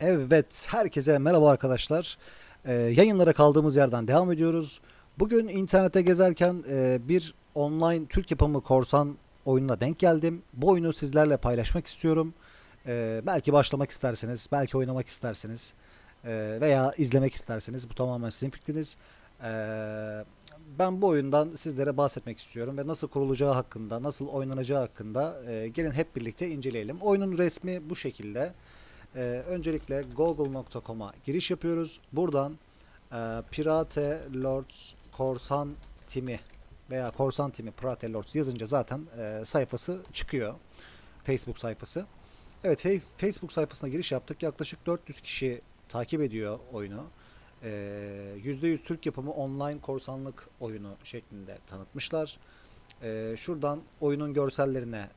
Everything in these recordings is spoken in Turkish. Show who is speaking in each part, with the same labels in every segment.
Speaker 1: Evet, herkese merhaba arkadaşlar. Ee, yayınlara kaldığımız yerden devam ediyoruz. Bugün internette gezerken e, bir online Türk yapımı korsan oyununa denk geldim. Bu oyunu sizlerle paylaşmak istiyorum. Ee, belki başlamak istersiniz, belki oynamak istersiniz ee, veya izlemek istersiniz. Bu tamamen sizin fikriniz. Ee, ben bu oyundan sizlere bahsetmek istiyorum ve nasıl kurulacağı hakkında, nasıl oynanacağı hakkında e, gelin hep birlikte inceleyelim. Oyunun resmi bu şekilde. Ee, öncelikle google.com'a giriş yapıyoruz. Buradan e, Pirate Lords Korsan Timi veya Korsan Timi Pirate Lords yazınca zaten e, sayfası çıkıyor. Facebook sayfası. Evet Facebook sayfasına giriş yaptık. Yaklaşık 400 kişi takip ediyor oyunu. Ee, %100 Türk yapımı online korsanlık oyunu şeklinde tanıtmışlar. Ee, şuradan oyunun görsellerine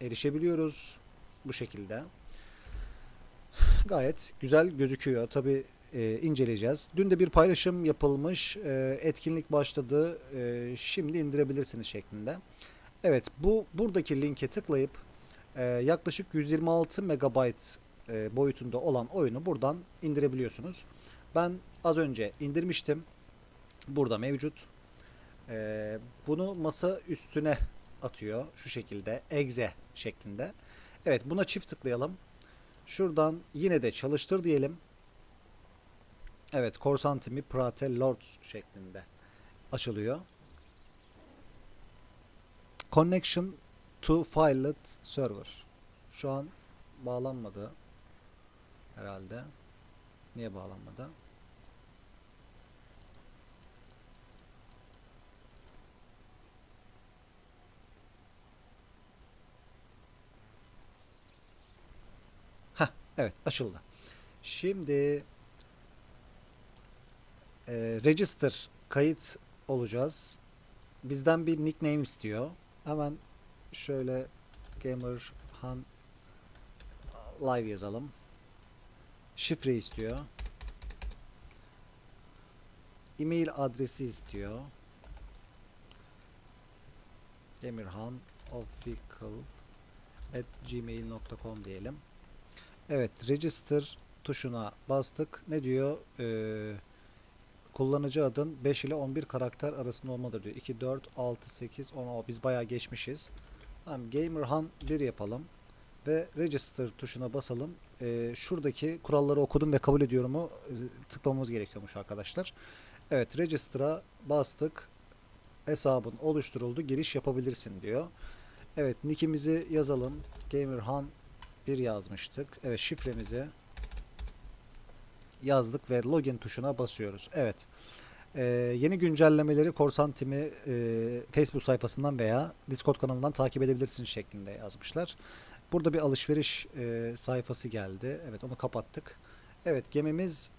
Speaker 1: erişebiliyoruz. Bu şekilde gayet güzel gözüküyor. Tabi inceleyeceğiz. Dün de bir paylaşım yapılmış. E, etkinlik başladı. E, şimdi indirebilirsiniz şeklinde. Evet bu buradaki linke tıklayıp e, yaklaşık 126 megabayt e, boyutunda olan oyunu buradan indirebiliyorsunuz. Ben az önce indirmiştim. Burada mevcut. E, bunu masa üstüne atıyor şu şekilde exe şeklinde. Evet buna çift tıklayalım. Şuradan yine de çalıştır diyelim. Evet, Korsan Timi Prate Lords şeklinde açılıyor. Connection to Filet Server. Şu an bağlanmadı herhalde. Niye bağlanmadı? Evet açıldı. Şimdi e, register kayıt olacağız. Bizden bir nickname istiyor. Hemen şöyle Gamer Han Live yazalım. Şifre istiyor. E-mail adresi istiyor. Demirhan official at gmail.com diyelim. Evet, register tuşuna bastık. Ne diyor? Ee, kullanıcı adın 5 ile 11 karakter arasında olmalıdır diyor. 2, 4, 6, 8, 10. O, biz bayağı geçmişiz. Tamam, Gamerhan 1 yapalım. Ve register tuşuna basalım. Ee, şuradaki kuralları okudum ve kabul ediyorumu e, tıklamamız gerekiyormuş arkadaşlar. Evet, register'a bastık. Hesabın oluşturuldu. Giriş yapabilirsin diyor. Evet, nickimizi yazalım. Gamerhan 1 yazmıştık. Evet, şifremizi yazdık ve login tuşuna basıyoruz. Evet. Ee, yeni güncellemeleri Korsan Timi e, Facebook sayfasından veya Discord kanalından takip edebilirsiniz şeklinde yazmışlar. Burada bir alışveriş e, sayfası geldi. Evet onu kapattık. Evet gemimiz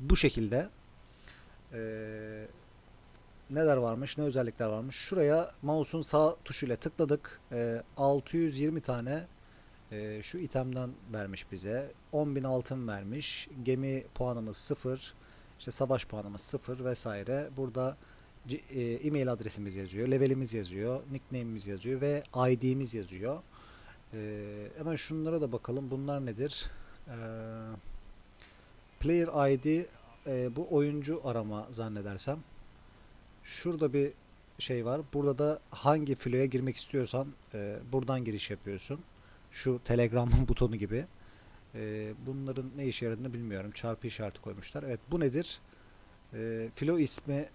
Speaker 1: bu şekilde. Ee, neler varmış, ne özellikler varmış. Şuraya mouse'un sağ tuşuyla tıkladık. Ee, 620 tane e, şu itemden vermiş bize. 10.000 altın vermiş. Gemi puanımız 0. İşte savaş puanımız 0 vesaire. Burada e, e-mail adresimiz yazıyor. Levelimiz yazıyor. Nickname'imiz yazıyor ve ID'miz yazıyor. E, hemen şunlara da bakalım. Bunlar nedir? E, player ID e, bu oyuncu arama zannedersem. Şurada bir şey var. Burada da hangi filoya girmek istiyorsan e, buradan giriş yapıyorsun şu Telegram'ın butonu gibi. Ee, bunların ne işe yaradığını bilmiyorum. Çarpı işareti koymuşlar. Evet bu nedir? Ee, filo ismi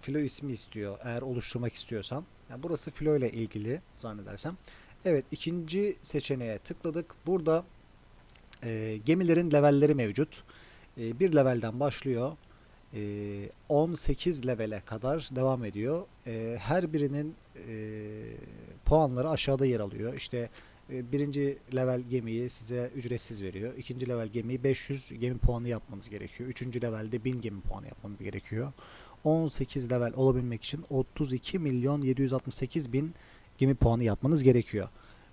Speaker 1: filo ismi istiyor eğer oluşturmak istiyorsan. Yani burası filo ile ilgili zannedersem. Evet ikinci seçeneğe tıkladık. Burada e, gemilerin levelleri mevcut. E, bir levelden başlıyor. E, 18 levele kadar devam ediyor. E, her birinin e, puanları aşağıda yer alıyor. İşte e, birinci level gemiyi size ücretsiz veriyor. İkinci level gemiyi 500 gemi puanı yapmanız gerekiyor. Üçüncü levelde 1000 gemi puanı yapmanız gerekiyor. 18 level olabilmek için 32 milyon 768 bin gemi puanı yapmanız gerekiyor.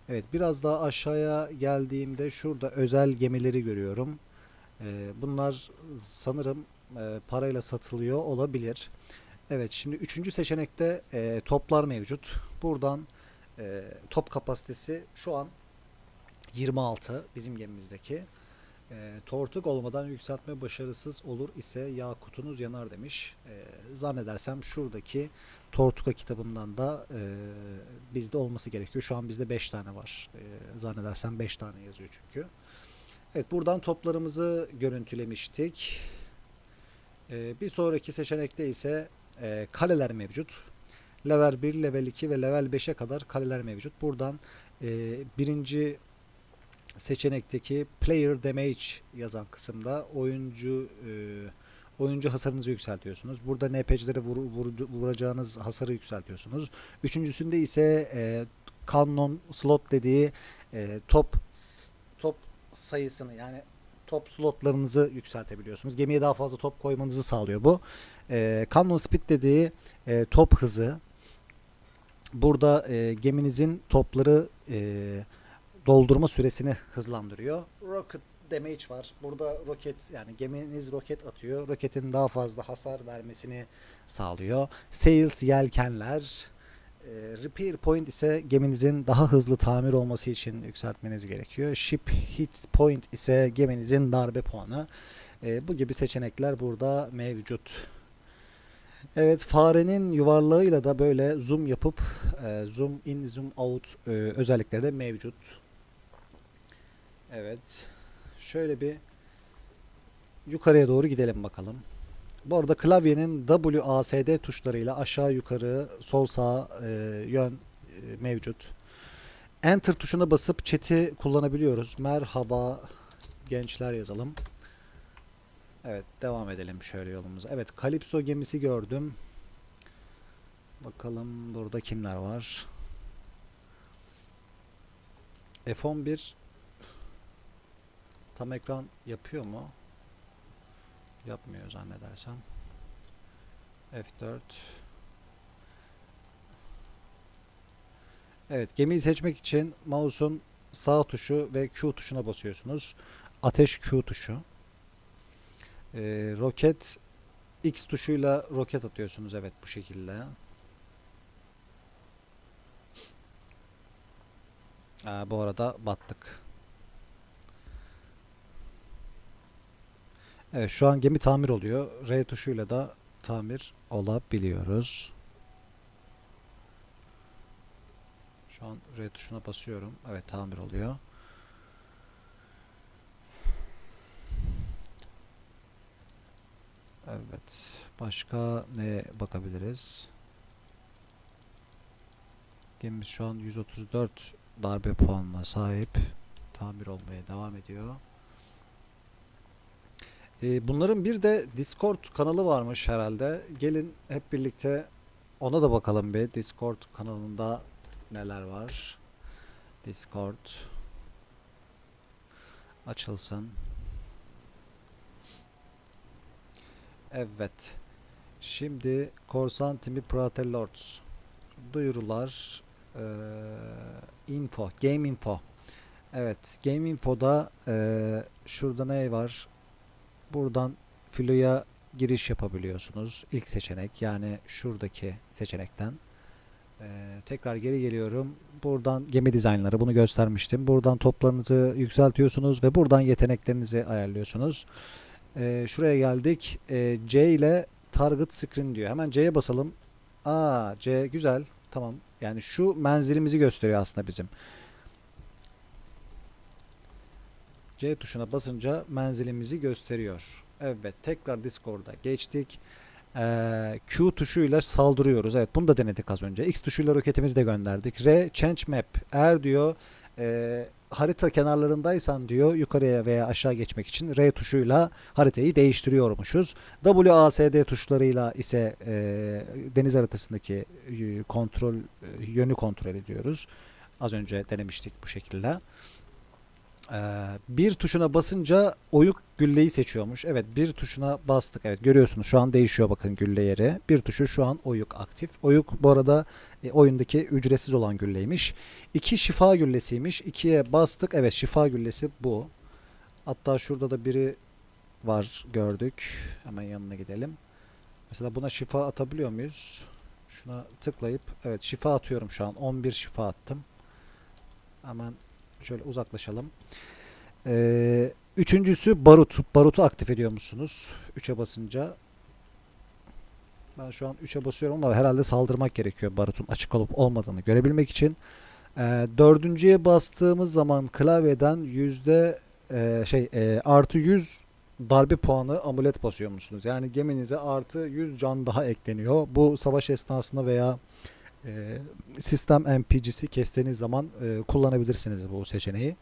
Speaker 1: Evet biraz daha aşağıya geldiğimde şurada özel gemileri görüyorum. Ee, bunlar sanırım e, parayla satılıyor olabilir. Evet şimdi üçüncü seçenekte e, toplar mevcut. Buradan e, top kapasitesi şu an 26 bizim gemimizdeki. E, tortuk olmadan yükseltme başarısız olur ise yakutunuz yanar demiş. E, zannedersem şuradaki Tortuga kitabından da e, bizde olması gerekiyor. Şu an bizde 5 tane var. E, zannedersem 5 tane yazıyor çünkü. Evet buradan toplarımızı görüntülemiştik. E, bir sonraki seçenekte ise e, kaleler mevcut. Level 1, level 2 ve level 5'e kadar kaleler mevcut. Buradan e, birinci seçenekteki player damage yazan kısımda oyuncu e, oyuncu hasarınızı yükseltiyorsunuz. Burada NPC'lere vur, vur- vuracağınız hasarı yükseltiyorsunuz. Üçüncüsünde ise e, cannon slot dediği e, top top sayısını yani top slotlarınızı yükseltebiliyorsunuz. Gemiye daha fazla top koymanızı sağlıyor bu. E, cannon speed dediği e, top hızı. Burada e, geminizin topları e, doldurma süresini hızlandırıyor. Rocket damage var. Burada roket yani geminiz roket atıyor. Roketin daha fazla hasar vermesini sağlıyor. Sails yelkenler. E, repair point ise geminizin daha hızlı tamir olması için yükseltmeniz gerekiyor. Ship hit point ise geminizin darbe puanı. E, bu gibi seçenekler burada mevcut. Evet farenin yuvarlağıyla da böyle zoom yapıp e, zoom in zoom out e, özellikleri de mevcut. Evet. Şöyle bir yukarıya doğru gidelim bakalım. Bu arada klavyenin WASD tuşlarıyla aşağı yukarı sol sağ e, yön e, mevcut. Enter tuşuna basıp chat'i kullanabiliyoruz. Merhaba gençler yazalım. Evet devam edelim şöyle yolumuza. Evet Kalipso gemisi gördüm. Bakalım burada kimler var. F11 tam ekran yapıyor mu? Yapmıyor zannedersem. F4 Evet gemiyi seçmek için mouse'un sağ tuşu ve Q tuşuna basıyorsunuz. Ateş Q tuşu. Ee, roket X tuşuyla roket atıyorsunuz evet bu şekilde. Aa, bu arada battık. Evet şu an gemi tamir oluyor. R tuşuyla da tamir olabiliyoruz. Şu an R tuşuna basıyorum. Evet tamir oluyor. Evet. Başka neye bakabiliriz? Gemimiz şu an 134 darbe puanına sahip. Tamir olmaya devam ediyor. Ee, bunların bir de Discord kanalı varmış herhalde. Gelin hep birlikte ona da bakalım bir. Discord kanalında neler var. Discord açılsın. Evet. Şimdi Korsan Timi Pratelords duyurular eee, info, game info. Evet, game info'da eee, şurada ne var? Buradan filoya giriş yapabiliyorsunuz. İlk seçenek yani şuradaki seçenekten. Eee, tekrar geri geliyorum. Buradan gemi dizaynları bunu göstermiştim. Buradan toplarınızı yükseltiyorsunuz ve buradan yeteneklerinizi ayarlıyorsunuz. Eee, şuraya geldik. Eee, C ile target screen diyor. Hemen C'ye basalım. Aa C güzel. Tamam. Yani şu menzilimizi gösteriyor aslında bizim. C tuşuna basınca menzilimizi gösteriyor. Evet tekrar Discord'a geçtik. Ee, Q tuşuyla saldırıyoruz. Evet bunu da denedik az önce. X tuşuyla roketimizi de gönderdik. R change map. Eğer diyor e, harita kenarlarındaysan diyor yukarıya veya aşağı geçmek için R tuşuyla haritayı değiştiriyormuşuz. WASD tuşlarıyla ise e, deniz haritasındaki e, kontrol e, yönü kontrol ediyoruz. Az önce denemiştik bu şekilde. Ee, bir tuşuna basınca oyuk gülleyi seçiyormuş. Evet bir tuşuna bastık. Evet görüyorsunuz şu an değişiyor bakın gülle yeri. Bir tuşu şu an oyuk aktif. Oyuk bu arada e, oyundaki ücretsiz olan gülleymiş. İki şifa güllesiymiş. İkiye bastık. Evet şifa güllesi bu. Hatta şurada da biri var gördük. Hemen yanına gidelim. Mesela buna şifa atabiliyor muyuz? Şuna tıklayıp evet şifa atıyorum şu an. 11 şifa attım. Hemen şöyle uzaklaşalım. Ee, Üçüncüsü barut. Barutu aktif ediyor musunuz? 3'e basınca. Ben şu an 3'e basıyorum ama herhalde saldırmak gerekiyor barutun açık olup olmadığını görebilmek için. Ee, dördüncüye bastığımız zaman klavyeden yüzde e, şey e, artı 100 darbe puanı amulet basıyor musunuz? Yani geminize artı 100 can daha ekleniyor. Bu savaş esnasında veya e, sistem NPC'si kestiğiniz zaman e, kullanabilirsiniz bu seçeneği.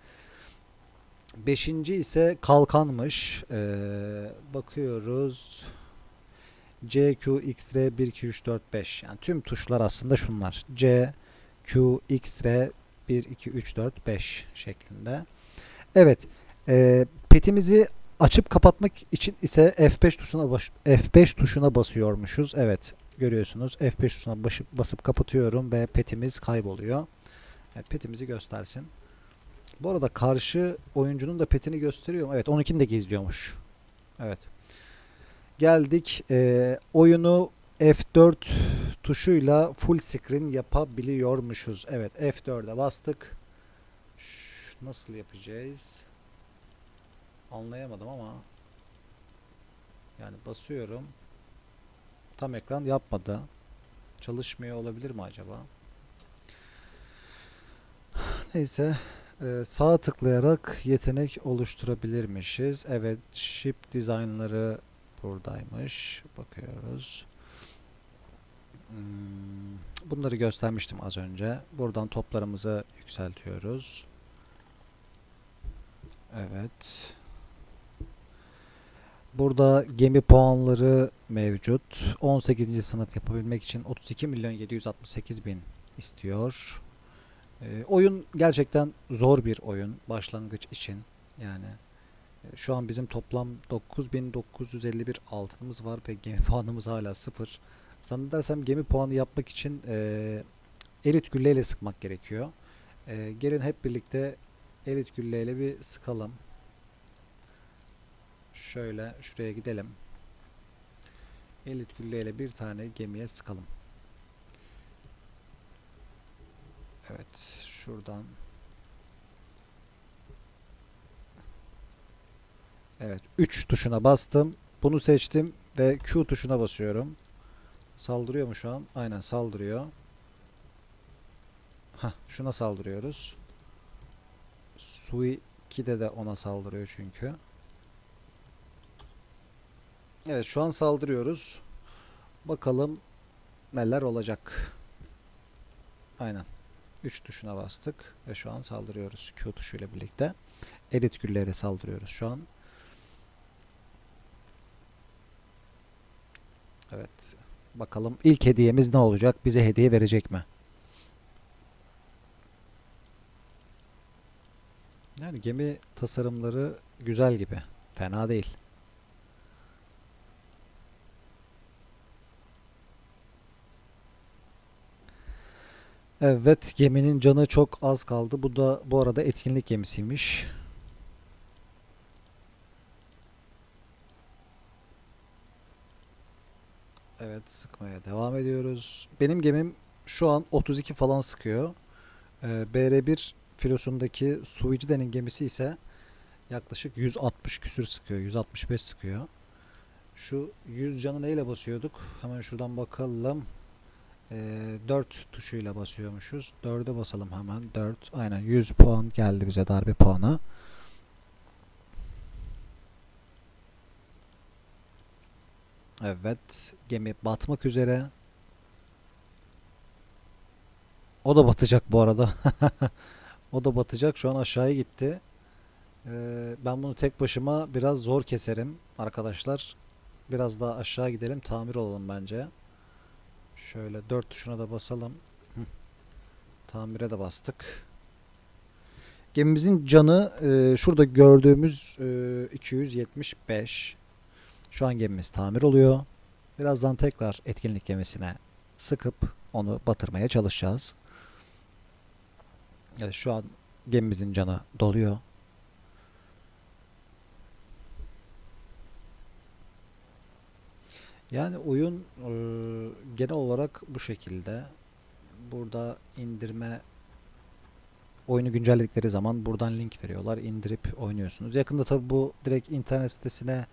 Speaker 1: Beşinci ise kalkanmış. Ee, bakıyoruz. C, Q, X, R, 1, 2, 3, 4, 5. Yani tüm tuşlar aslında şunlar. C, Q, X, R, 1, 2, 3, 4, 5 şeklinde. Evet. E, petimizi açıp kapatmak için ise F5 tuşuna baş- F5 tuşuna basıyormuşuz. Evet. Görüyorsunuz. F5 tuşuna basıp, basıp kapatıyorum ve petimiz kayboluyor. Evet, petimizi göstersin. Bu arada karşı oyuncunun da petini gösteriyor? Evet 12'ni de gizliyormuş. Evet. Geldik. Ee, oyunu F4 tuşuyla full screen yapabiliyormuşuz. Evet F4'e bastık. Şş, nasıl yapacağız? Anlayamadım ama. Yani basıyorum. Tam ekran yapmadı. Çalışmıyor olabilir mi acaba? Neyse. Ee, sağa tıklayarak yetenek oluşturabilirmişiz. Evet, ship designları buradaymış. Bakıyoruz. Hmm, bunları göstermiştim az önce. Buradan toplarımızı yükseltiyoruz. Evet. Burada gemi puanları mevcut. 18. sınıf yapabilmek için 32 milyon 768 bin istiyor. Ee, oyun gerçekten zor bir oyun başlangıç için. Yani e, şu an bizim toplam 9951 altınımız var ve gemi puanımız hala sıfır. Zannedersem gemi puanı yapmak için e, elit gülleyle sıkmak gerekiyor. E, gelin hep birlikte elit gülleyle bir sıkalım. Şöyle şuraya gidelim. Elit gülleyle bir tane gemiye sıkalım. Evet, şuradan. Evet, 3 tuşuna bastım. Bunu seçtim ve Q tuşuna basıyorum. Saldırıyor mu şu an? Aynen saldırıyor. Hah, şuna saldırıyoruz. Sui 2'de de ona saldırıyor çünkü. Evet, şu an saldırıyoruz. Bakalım neler olacak. Aynen. 3 tuşuna bastık ve şu an saldırıyoruz Q tuşuyla birlikte. Edit güllere saldırıyoruz şu an. Evet. Bakalım ilk hediyemiz ne olacak? Bize hediye verecek mi? Yani gemi tasarımları güzel gibi. Fena değil. Evet, geminin canı çok az kaldı. Bu da bu arada etkinlik gemisiymiş. Evet, sıkmaya devam ediyoruz. Benim gemim şu an 32 falan sıkıyor. Ee, BR1 filosundaki Suicide'nin gemisi ise yaklaşık 160 küsür sıkıyor. 165 sıkıyor. Şu 100 canı neyle basıyorduk? Hemen şuradan bakalım. 4 tuşuyla basıyormuşuz. 4'e basalım hemen. 4. Aynen 100 puan geldi bize darbe puanı. Evet. Gemi batmak üzere. O da batacak bu arada. O da batacak. Şu an aşağıya gitti. Ee, ben bunu tek başıma biraz zor keserim arkadaşlar. Biraz daha aşağı gidelim. Tamir olalım bence. Şöyle 4 tuşuna da basalım. Hı. Tamire de bastık. Gemimizin canı e, şurada gördüğümüz e, 275. Şu an gemimiz tamir oluyor. Birazdan tekrar etkinlik gemisine sıkıp onu batırmaya çalışacağız. Evet, şu an gemimizin canı doluyor. Yani oyun e, genel olarak bu şekilde. Burada indirme oyunu güncelledikleri zaman buradan link veriyorlar. indirip oynuyorsunuz. Yakında tabi bu direkt internet sitesine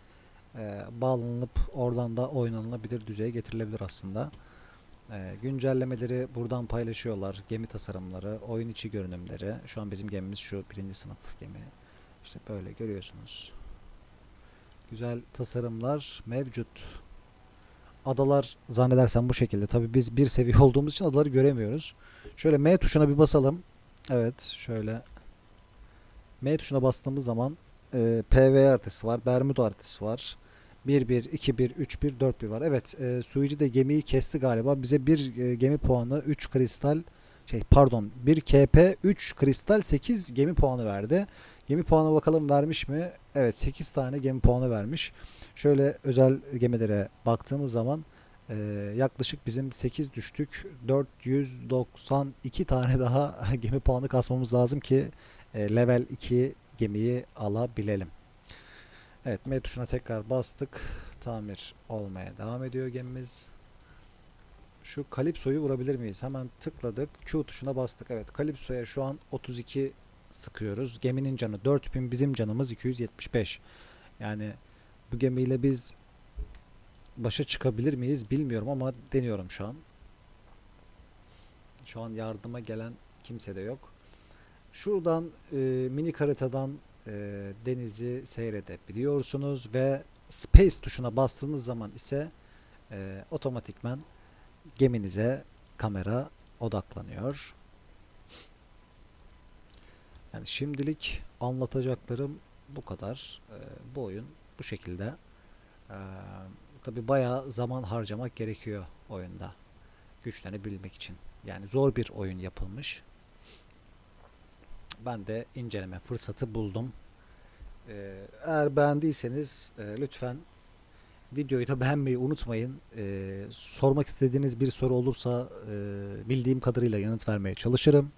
Speaker 1: e, bağlanıp oradan da oynanılabilir düzeye getirilebilir aslında. E, güncellemeleri buradan paylaşıyorlar. Gemi tasarımları, oyun içi görünümleri. Şu an bizim gemimiz şu birinci sınıf gemi. İşte böyle görüyorsunuz. Güzel tasarımlar mevcut. Adalar zannedersem bu şekilde. Tabi biz bir seviye olduğumuz için adaları göremiyoruz. Şöyle M tuşuna bir basalım. Evet şöyle M tuşuna bastığımız zaman e, PV haritası var. Bermuda haritası var. 1-1, 2-1, 3-1, 4-1 var. Evet e, Suici de gemiyi kesti galiba. Bize bir e, gemi puanı 3 kristal şey pardon 1 KP 3 kristal 8 gemi puanı verdi. Gemi puanı bakalım vermiş mi? Evet 8 tane gemi puanı vermiş. Şöyle özel gemilere baktığımız zaman e, yaklaşık bizim 8 düştük. 492 tane daha gemi puanı kasmamız lazım ki e, level 2 gemiyi alabilelim. Evet M tuşuna tekrar bastık. Tamir olmaya devam ediyor gemimiz. Şu Kalipso'yu vurabilir miyiz? Hemen tıkladık. Q tuşuna bastık. Evet Kalipso'ya şu an 32 sıkıyoruz. Geminin canı 4000 bizim canımız 275. Yani bu gemiyle biz başa çıkabilir miyiz bilmiyorum ama deniyorum şu an. Şu an yardıma gelen kimse de yok. Şuradan e, mini haritadan e, denizi seyredebiliyorsunuz ve space tuşuna bastığınız zaman ise e, otomatikmen geminize kamera odaklanıyor. Yani şimdilik anlatacaklarım bu kadar. E, bu oyun bu şekilde. E, Tabi bayağı zaman harcamak gerekiyor oyunda. Güçlenebilmek için. Yani zor bir oyun yapılmış. Ben de inceleme fırsatı buldum. Ee, eğer beğendiyseniz e, lütfen videoyu da beğenmeyi unutmayın. Ee, sormak istediğiniz bir soru olursa e, bildiğim kadarıyla yanıt vermeye çalışırım.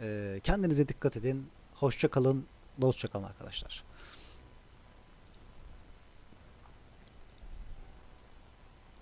Speaker 1: Ee, kendinize dikkat edin. Hoşça kalın. Dostça kalın arkadaşlar.